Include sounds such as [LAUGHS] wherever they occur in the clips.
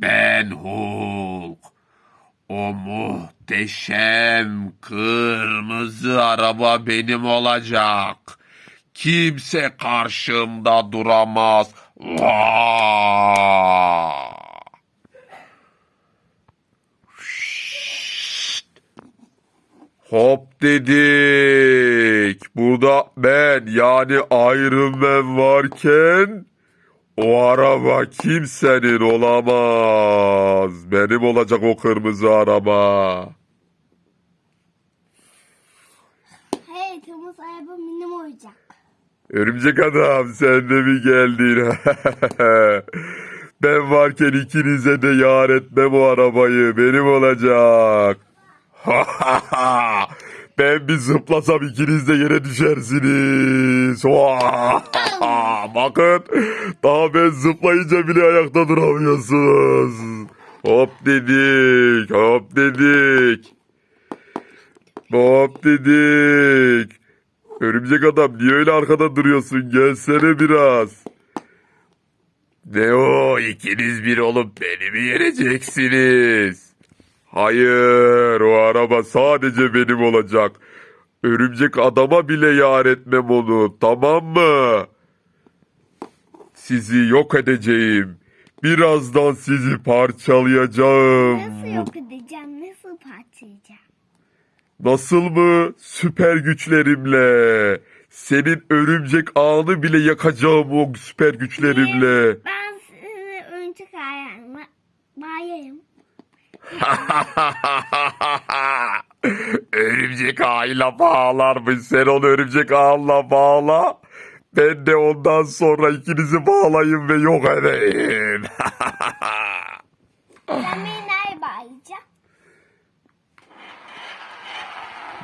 Ben Hulk. O muhteşem kırmızı araba benim olacak. Kimse karşımda duramaz. Hop dedik. Burada ben yani Iron Man varken o araba kimsenin olamaz. Benim olacak o kırmızı araba. Hey kırmızı araba benim olacak. Örümcek adam sen de mi geldin? [LAUGHS] ben varken ikinize de yar etmem o arabayı. Benim olacak. [LAUGHS] ben bir zıplasam ikiniz de yere düşersiniz. Bakın daha ben zıplayınca bile ayakta duramıyorsunuz. Hop dedik, hop dedik. Hop dedik. Örümcek adam niye öyle arkada duruyorsun? Gelsene biraz. Ne o ikiniz bir olup beni mi yeneceksiniz? Hayır o araba sadece benim olacak. Örümcek adama bile yar etmem onu tamam mı? Sizi yok edeceğim. Birazdan sizi parçalayacağım. Nasıl yok edeceğim? Nasıl parçalayacağım? Nasıl mı? Süper güçlerimle. Senin örümcek ağını bile yakacağım o süper güçlerimle. Ben seni örümcek ayağıma bağlayayım. [LAUGHS] örümcek ağıyla bağlarmış. Sen onu örümcek ağınla bağla. Ben de ondan sonra ikinizi bağlayayım ve yok edeyim. [LAUGHS] [LAUGHS]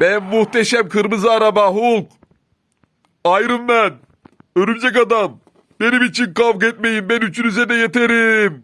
Ben muhteşem kırmızı araba Hulk. Iron Man. Örümcek adam. Benim için kavga etmeyin. Ben üçünüze de yeterim.